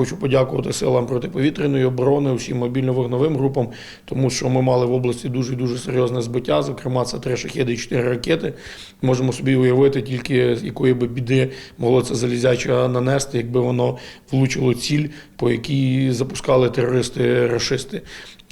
хочу подякувати силам протиповітряної оборони, усім мобільно-вогновим групам, тому що ми мали в області дуже дуже серйозне збиття. Зокрема, це три шахеди і чотири ракети. Можемо собі уявити, тільки якої би біди могло це залізяче нанести, якби воно влучило ціль, по якій запускали терористи-рашисти.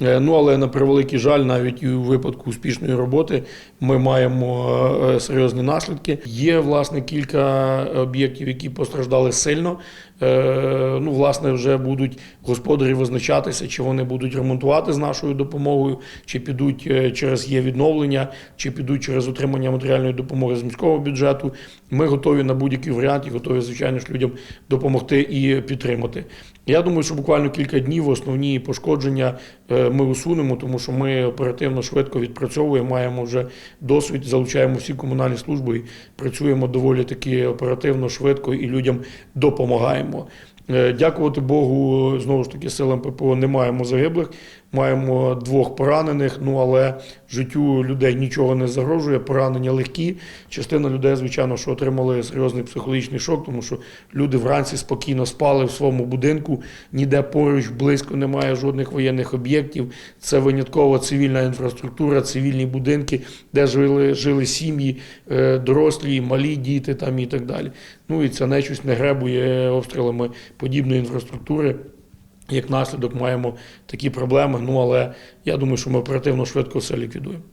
Е, Ну, але на превеликий жаль, навіть у випадку успішної роботи ми маємо е, серйозні наслідки. Є власне кілька об'єктів, які постраждали сильно. Е, Ну, власне, вже будуть господарі визначатися, чи вони будуть ремонтувати з нашою допомогою, чи підуть е, через є відновлення, чи підуть через отримання матеріальної допомоги з міського бюджету. Ми готові на будь-який варіант і готові, звичайно ж, людям допомогти і підтримати. Я думаю, що буквально кілька днів основні пошкодження е, ми усунемо, тому що ми оперативно швидко відпрацьовуємо, маємо вже досвід, залучаємо всі комунальні служби і працюємо доволі таки оперативно, швидко і людям допомагаємо. Е, Дякувати Богу, знову ж таки, силам ППО не маємо загиблих, маємо двох поранених. Ну але життю людей нічого не загрожує. Поранення легкі. Частина людей, звичайно, що отримали серйозний психологічний шок, тому що люди вранці спокійно спали в своєму будинку, ніде поруч близько немає жодних воєнних об'єктів. Це винятково цивільна інфраструктура, цивільні будинки, де жили, жили сім'ї, е, дорослі, малі діти там і так далі. Ну і ця нечусть не гребує обстрілами подібної інфраструктури. Як наслідок маємо такі проблеми. Ну але я думаю, що ми оперативно швидко все ліквідуємо.